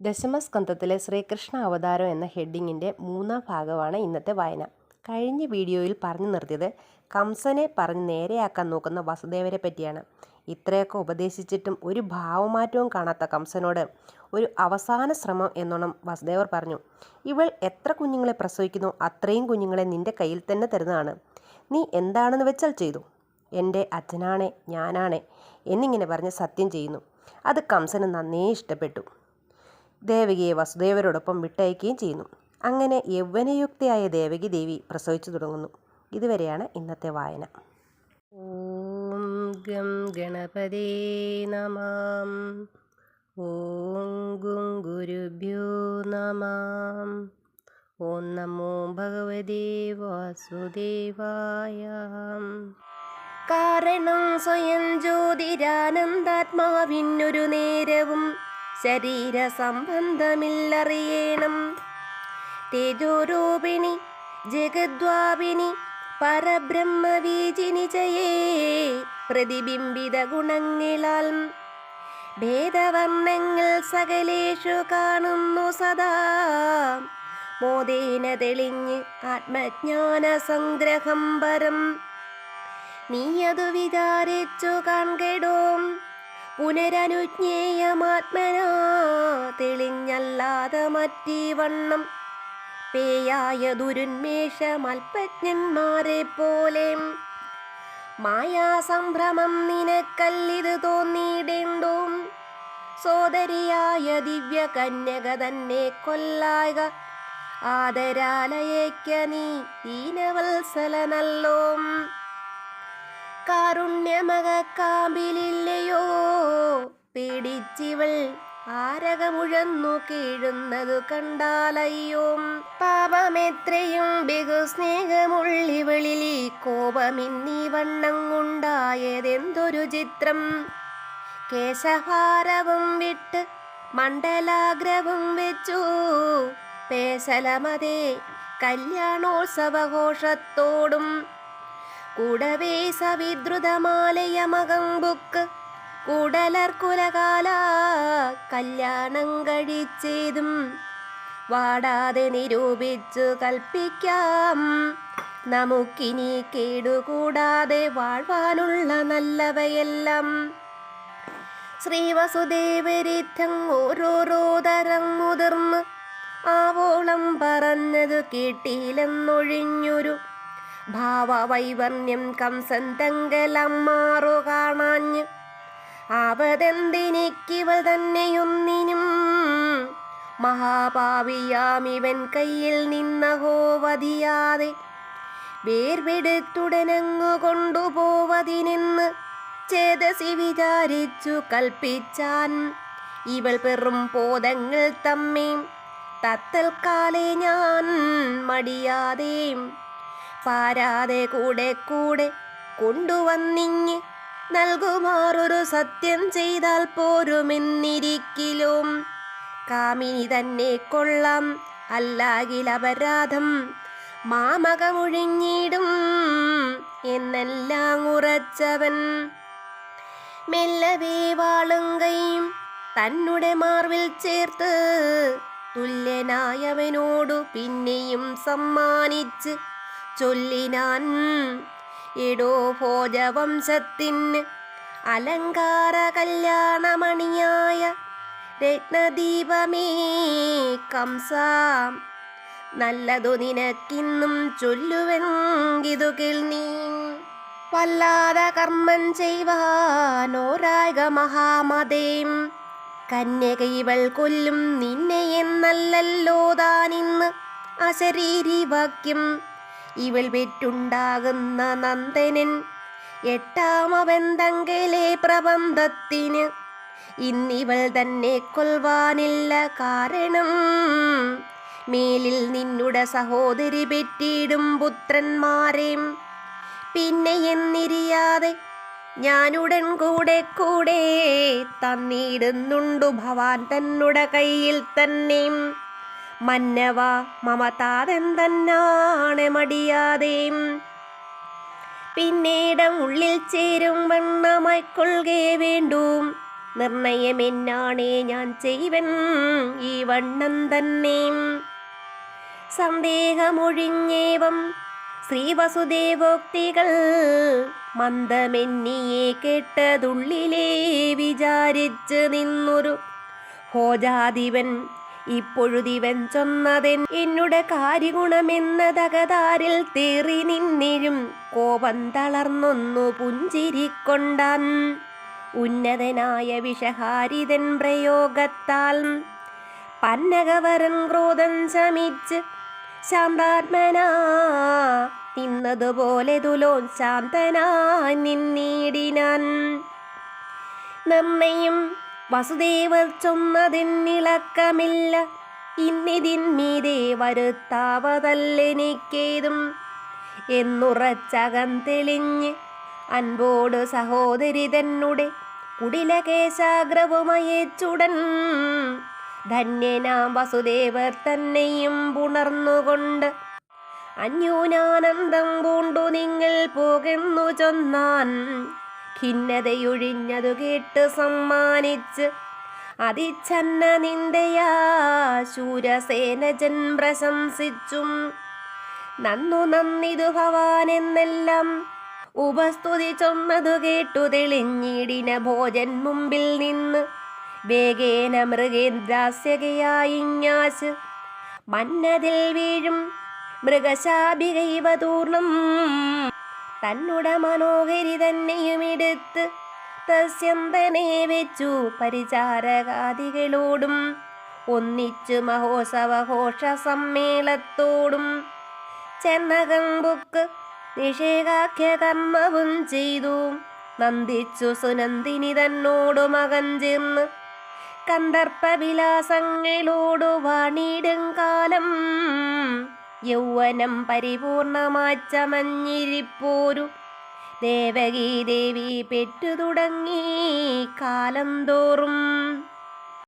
ദശമസ്കന്ധത്തിലെ ശ്രീകൃഷ്ണ അവതാരം എന്ന ഹെഡിങ്ങിന്റെ മൂന്നാം ഭാഗമാണ് ഇന്നത്തെ വായന. കഴിഞ്ഞ വീഡിയോയിൽ പറഞ്ഞു നിർത്തിയത് കംസനെ പറഞ്ഞ് നേരെയാക്കാൻ നോക്കുന്ന വസുദേവരെ പറ്റിയാണ്. ഇത്രയൊക്കെ ഉപദേശിച്ചിട്ടും ഒരു ഭാവമാറ്റവും കാണാത്ത കംസനോട് ഒരു അവസാന ശ്രമം എന്നോണം വസുദേവർ പറഞ്ഞു. ഇവൾ എത്ര കുഞ്ഞുങ്ങളെ പ്രസവിക്കുന്നു അത്രയും കുഞ്ഞുങ്ങളെ നിന്റെ കയ്യിൽ തന്നെ തരുന്നതാണ്. നീ എന്താണെന്ന് വെച്ചാൽ ചെയ്തു. എന്റെ അച്ഛനാണേ ഞാനാണേ എന്നിങ്ങനെ പറഞ്ഞ് സത്യം ചെയ്യുന്നു. അത് കംസന് നന്നേ ഇഷ്ടപ്പെട്ടു. ദേവകിയെ വസുദേവരോടൊപ്പം വിട്ടയക്കുകയും ചെയ്യുന്നു. അങ്ങനെ യൗവനയുക്തിയായ ദേവകി ദേവി പ്രസവിച്ചു തുടങ്ങുന്നു. ഇതുവരെയാണ് ഇന്നത്തെ വായന. ഓം ഗം ഗണപതേ നമാം. ഓം ഗും ഗുരുഭ്യോ നമാം. ഓം നമോ ഭഗവതേ വാസുദേവായ. കാരണം സ്വയം ജ്യോതിരാനന്ദാത്മാവിനൊരു നേരവും ശരീര സംബന്ധമില്ലറിയണം തേജോരൂപിണി ജഗദ്വാപിനി പരബ്രഹ്മവീജിനി ജയേ പ്രതിബിംബിത ഗുണങ്ങളാൽ ഭേദവർണങ്ങൾ സകലേഷു കാണുന്നു സദാ. മോദേന തെളിഞ്ഞ് ആത്മജ്ഞാന സംഗ്രഹം പരം നീയതു വിചാരിച്ചു കാൺകെടോം പുനരനുജ്ഞേയമാത്മനാ തെളിഞ്ഞല്ലാതെ മറ്റീ വണ്ണം. പേയായ ദുരുന്മേഷമൽപജ്ഞന്മാരെ പോലെ മായാസംഭ്രമം നിനക്കല്ലിത് തോന്നിയിടേണ്ടോ സോദരിയായ ദിവ്യ കന്യക തന്നെ കൊല്ലായക ആദരാലയേക്ക നീ ദീനവത്സലനല്ലോ കാരുണ്യമകാമ്പിലില്ലയോ പിടിച്ചിവൾ ആരകമുഴന്നു കീഴുന്നതു കണ്ടാലയ്യോ? പാപമെത്രയും ബഹുസ്നേഹമുള്ളിവളിൽ ഈ കോപമിന്നീ വണ്ണം ഉണ്ടായതെന്തൊരു ചിത്രം? കേശഭാരവും വിട്ട് മണ്ഡലാഗ്രവും വെച്ചു. പേശലമതേ കല്യാണോത്സവഘോഷത്തോടും കൂടവേ സവിദ്രുതമാലയമകമ്പുക്ക് കൂടലർ കുലകാല കല്യാണം കഴിച്ചതും വാടാതെ നിരൂപിച്ചു കൽപ്പിക്കാം. നമുക്കിനി കേടുകൂടാതെ വാഴ്വാനുള്ള നല്ലവയെല്ലാം. ശ്രീവസുദേവരിദ്ധം ഓരോരോ തരം മുതിർന്ന് ആവോളം പറഞ്ഞത് കേട്ടില്ലെന്നൊഴിഞ്ഞൊരു ഭാവവൈവർണ്യം കംസൻ തങ്കലമ്മാറു കാണാഞ്ഞ്. ആവതെന്തിനിക്കിവൾ തന്നെയൊന്നിനും മഹാപാവിയാമിവൻ കയ്യിൽ നിന്നഹോ വധിയാതെ വേർപെടുത്തുടനങ്ങു കൊണ്ടുപോവതിനെന്ന് ചേതസി വിചാരിച്ചു കൽപ്പിച്ചാൻ. ഇവൾ പെറും പോതങ്ങൾ തമ്മേം തത്തൽക്കാലെ ഞാൻ മടിയാതെ പാരാതെ കൂടെ കൂടെ കൊണ്ടുവന്നിങ്ങ്. നൽകുമാറൊരു സത്യം ചെയ്താൽ പോരുമെന്നിരിക്കിലും. കാമിനി തന്നെ കൊള്ളാം. അല്ലാകിൽ അപരാധം. മാമകമൊഴിഞ്ഞിടും എന്നെല്ലാം ഉറച്ചവൻ. മെല്ലവേ വാളുങ്കയും തന്നുടെ മാർവിൽ ചേർത്ത് തുല്യനായവനോടു പിന്നെയും സമ്മാനിച്ച് ചൊല്ലിനാൻ. എടോ ഭോജവംശത്തിൻ അലങ്കാര കല്യാണമണിയായ രത്നദീപമേ കംസ. നല്ലതു നിനക്കിന്നും ചൊല്ലുവെങ്കിതു കിൾനീ വല്ലാതെ കർമ്മം ചെയ്വാനോരായ മഹാമതേം. കന്യക ഇവൾ കൊല്ലും നിന്നെ എന്നല്ലല്ലോ താനിന്ന് അശരീരി വാക്യം. ഇവൾ വെറ്റുണ്ടാകുന്ന നന്ദനൻ എട്ടാമവെന്തെങ്കിലെ പ്രബന്ധത്തിന് ഇന്നിവൾ തന്നെ കൊൽവാനില്ല. കാരണം മേലിൽ നിന്നുടെ സഹോദരി പെറ്റിയിടും പുത്രന്മാരെയും പിന്നെ എന്നിരിയാതെ ഞാനുടൻ കൂടെ കൂടെ തന്നിടുന്നുണ്ടു ഭവാൻ തന്നുടെ കയ്യിൽ തന്നെ. മന്നവ മമതാതെന്തന്നാണ് മടിയാതെയും മടിയാതെ. പിന്നീടം ഉള്ളിൽ ചേരും വണ്ണമായിക്കൊള്ളുകേ വേണ്ടൂ. നിർണയമെന്നാണേ ഞാൻ ചെയ്വൻ ഈ വണ്ണം തന്നെ. സന്ദേഹമൊഴിഞ്ഞേവം ശ്രീവസുദേവോക്തികൾ മന്ദമെന്നിയെ കേട്ടതുള്ളിലേ വിചാരിച്ച് നിന്നൊരു ഹോജാദിവൻ ഇപ്പൊഴുതിവൻ ചൊന്നതെൻ എന്നുടെ കാര്യഗുണമെന്ന തകതാരിൽ തേറി നിന്നിരും കോപം തളർന്നൊന്നു പുഞ്ചിരിക്കൊണ്ടാൻ ഉന്നതനായ വിഷഹാരിതൻ പ്രയോഗത്താൽ പന്നകവരൻ ക്രോധം ശമിച്ച് ശാന്താത്മനാ നിന്നതുപോലെ തുലോൻ ശാന്തനാ നിന്നീടിനാൻ. നിർണയം വസുദേവർ ചൊന്നതിന്നിളക്കമില്ല ഇന്നിതിന്മീതെ വരുത്താവതല്ലെനിക്കേതും എന്നുറച്ചകം തെളിഞ്ഞ് അൻപോട് സഹോദരി തന്നെ കുടിലകേശാഗ്രവുമയച്ചുടൻ. ധന്യനാം വസുദേവർ തന്നെയും പുണർന്നുകൊണ്ട് അന്യൂനാനന്ദം പൂണ്ടു നിങ്ങൾ പോകുന്നു ചൊന്നാൻ. ഖിന്നതയൊഴിഞ്ഞതു കേട്ട് സമ്മാനിച്ച് അതിച്ഛന്ന നിന്ദയാ ശൂരസേനജൻ പ്രശംസിച്ചും. നന്നു നന്ദിതു ഭവാൻ എന്നെല്ലാം ഉപസ്തുതി ചൊന്നതു കേട്ടു തെളിഞ്ഞിടിന ഭോജൻ മുമ്പിൽ നിന്ന്. വേഗേന മൃഗേന്ദ്രാസ്യകയായിഞ്ഞാശ്. മന്നതിൽ വീഴും മൃഗശാപികൈവ തൂർണം തന്നുട മനോഹരി തന്നെയും എടുത്ത് തസ്യന്തനെ വെച്ചു പരിചാരകാദികളോടും. ഒന്നിച്ചു മഹോത്സവഘോഷ സമ്മേളത്തോടും ചെന്നകമ്പുക്ക് നിഷേകാഖ്യ കർമ്മവും ചെയ്തു. നന്ദിച്ചു സുനന്ദിനി തന്നോടു മകൻ ചേർന്ന് കന്ദർപ്പവിലാസങ്ങളോടു വാണിടും കാലം. യൗവനം പരിപൂർണമാച്ചമഞ്ഞിരിപ്പോരു. ദേവകീ ദേവി പെറ്റു തുടങ്ങി കാലം തോറും